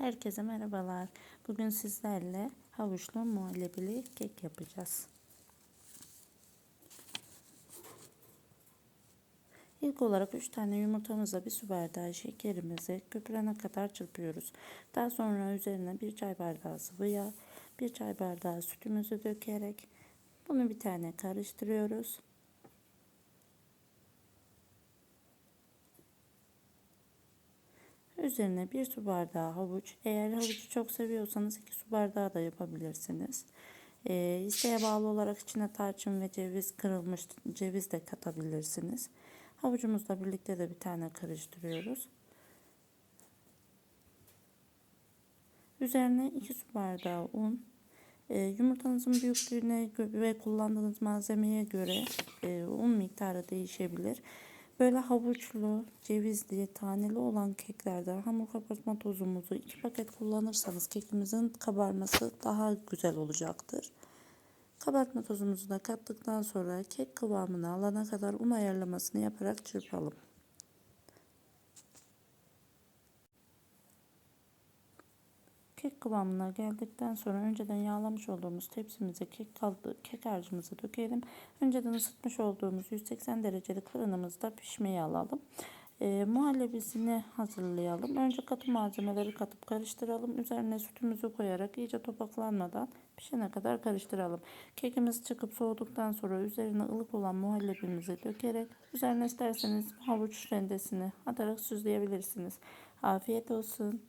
Herkese merhabalar. Bugün sizlerle havuçlu muhallebili kek yapacağız. İlk olarak 3 tane yumurtamızla bir su bardağı şekerimizi köpürene kadar çırpıyoruz. Daha sonra üzerine 1 çay bardağı sıvı yağ, 1 çay bardağı sütümüzü dökerek bunu bir tane karıştırıyoruz. Üzerine bir su bardağı havuç. Eğer havucu çok seviyorsanız iki su bardağı da yapabilirsiniz. E, isteğe bağlı olarak içine tarçın ve ceviz kırılmış ceviz de katabilirsiniz. Havucumuzla birlikte de bir tane karıştırıyoruz. Üzerine 2 su bardağı un. E, yumurtanızın büyüklüğüne ve kullandığınız malzemeye göre e, un miktarı değişebilir. Böyle havuçlu, cevizli, taneli olan keklerde hamur kabartma tozumuzu iki paket kullanırsanız kekimizin kabarması daha güzel olacaktır. Kabartma tozumuzu da kattıktan sonra kek kıvamını alana kadar un ayarlamasını yaparak çırpalım. Kek kıvamına geldikten sonra önceden yağlamış olduğumuz tepsimize kek, kaldı, kek harcımızı dökelim. Önceden ısıtmış olduğumuz 180 derecelik fırınımızda pişmeye alalım. E, muhallebisini hazırlayalım. Önce katı malzemeleri katıp karıştıralım. Üzerine sütümüzü koyarak iyice topaklanmadan pişene kadar karıştıralım. Kekimiz çıkıp soğuduktan sonra üzerine ılık olan muhallebimizi dökerek üzerine isterseniz havuç rendesini atarak süsleyebilirsiniz. Afiyet olsun.